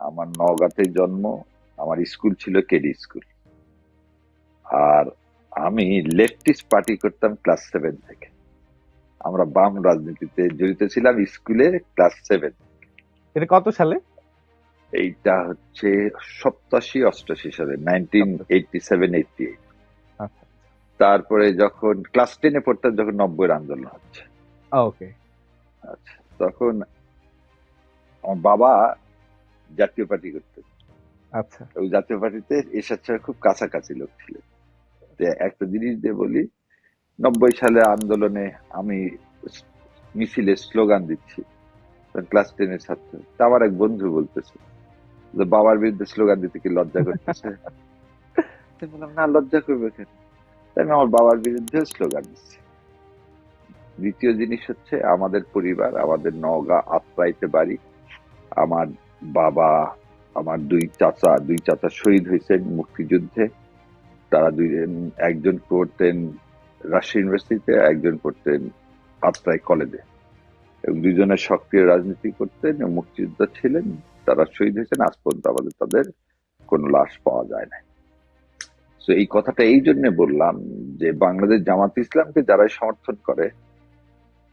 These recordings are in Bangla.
আমার নওগাঁতে জন্ম আমার স্কুল ছিল কেডি স্কুল। আর আমি লেফটিস্ট পার্টি করতাম ক্লাস সেভেন থেকে। আমরা বাম রাজনীতিতে জড়িত ছিলাম স্কুলে ক্লাস সেভেন। এটা কত সালে? এইটা হচ্ছে সপ্তাশি অষ্টাশি সালে nineteen eighty seven eighty eight. আচ্ছা তারপরে যখন ক্লাস টেনে পড়তাম যখন নব্বই আন্দোলন হচ্ছে। ওকে। আচ্ছা তখন আমার বাবা জাতীয় পার্টি করতেন আচ্ছা। ওই জাতীয় পার্টিতে এরশাদ সাহেব খুব কাছাকাছি লোক ছিলেন একটা জিনিস দিয়ে বলি নব্বই সালে আন্দোলনে আমি স- মিছিলে স্লোগান দিচ্ছি ক্লাস টেনের ছাত্র। তা আমার এক বন্ধু বলতেছে যে বাবার বিরুদ্ধে স্লোগান দিতে কি লজ্জা করতেছে? বললাম না লজ্জা করবে কেন? তাই আমি আমার বাবার বিরুদ্ধে স্লোগান দিচ্ছি। দ্বিতীয় জিনিস হচ্ছে আমাদের পরিবার আমাদের নওগাঁ আত্রাইতে বাড়ি আমার বাবা, আমার দুই চাচা দুই চাচা শহীদ হয়েছেন মুক্তিযুদ্ধে। তারা দুই একজন পড়তেন রাজশাহী ইউনিভার্সিটিতে, একজন পড়তেন আত্রাই কলেজে। এবং দুজনে সক্রিয় রাজনীতি করতেন মুক্তিযোদ্ধা ছিলেন। তারা শহীদ হয়েছেন, আজ পর্যন্ত আমাদের তাদের কোনো লাশ পাওয়া যায় না তো এই কথাটা এই জন্য বললাম যে, বাংলাদেশ জামাত ইসলামকে যারা সমর্থন করে,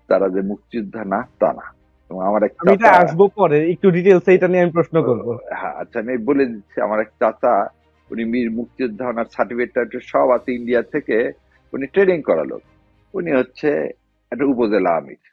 তারা যে মুক্তিযোদ্ধা না, তা না। আমার এক আমি এটা আসব পরে একটু ডিটেলস এটা নিয়ে আমি প্রশ্ন করব। হ্যাঁ আচ্ছা আমি বলে দিচ্ছি আমার এক চাচা উনি মীর মুক্তিযোদ্ধা ওনার সার্টিফিকেট সব আছে ইন্ডিয়া থেকে উনি ট্রেনিং করালো। উনি হচ্ছে একটা উপজেলা আমির।